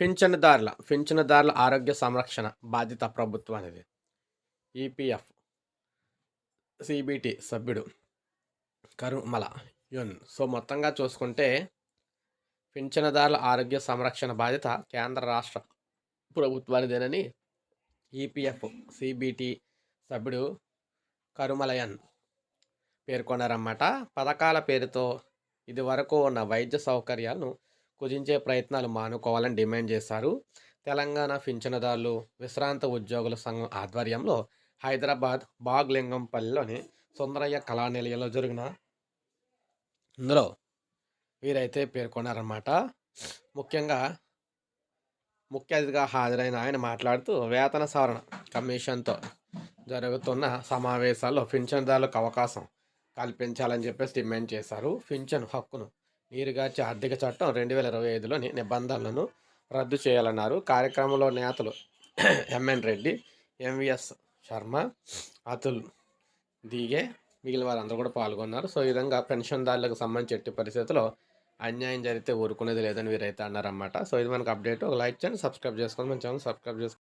పింఛనుదారుల పింఛనుదారుల ఆరోగ్య సంరక్షణ బాధ్యత ప్రభుత్వానిది ఈపీఎఫ్ సిబిటి సభ్యుడు కరుమల యున్. సో మొత్తంగా చూసుకుంటే పింఛనుదారుల ఆరోగ్య సంరక్షణ బాధ్యత కేంద్ర రాష్ట్ర ప్రభుత్వానిదేనని ఈపీఎఫ్ సిబిటి సభ్యుడు కరుమలయన్ పేర్కొన్నారన్నమాట. పథకాల పేరుతో ఇదివరకు ఉన్న వైద్య సౌకర్యాలను కుదించే ప్రయత్నాలు మానుకోవాలని డిమాండ్ చేశారు. తెలంగాణ పింఛనదారులు విశ్రాంత ఉద్యోగుల సంఘం ఆధ్వర్యంలో హైదరాబాద్ బాగ్లింగంపల్లిలోని సుందరయ్య కళానిలయంలో జరిగిన ఇందులో వీరైతే పేర్కొన్నారన్నమాట. ముఖ్యంగా ముఖ్య అతిథిగా హాజరైన ఆయన మాట్లాడుతూ వేతన సవరణ కమిషన్తో జరుగుతున్న సమావేశాల్లో పింఛన్దారులకు అవకాశం కల్పించాలని చెప్పేసి డిమాండ్ చేశారు. పింఛన్ హక్కును నీరుగార్చి ఆర్థిక చట్టం రెండు వేల ఇరవై ఐదులోని నిబంధనలను రద్దు చేయాలన్నారు. కార్యక్రమంలో నేతలు ఎంఎన్ రెడ్డి ఎంవిఎస్ శర్మ అతుల్ దిగే మిగిలిన వారందరూ కూడా పాల్గొన్నారు. సో ఈ విధంగా పెన్షన్దారులకు సంబంధించి ఎట్టి పరిస్థితుల్లో అన్యాయం జరిగితే ఊరుకునేది లేదని వీరైతే అన్నారన్నమాట. సో ఇది మనకు అప్డేట్. ఒక లైక్ చేయండి సబ్స్క్రైబ్ చేసుకోండి. మన ఛానల్ సబ్స్క్రైబ్ చేసుకోండి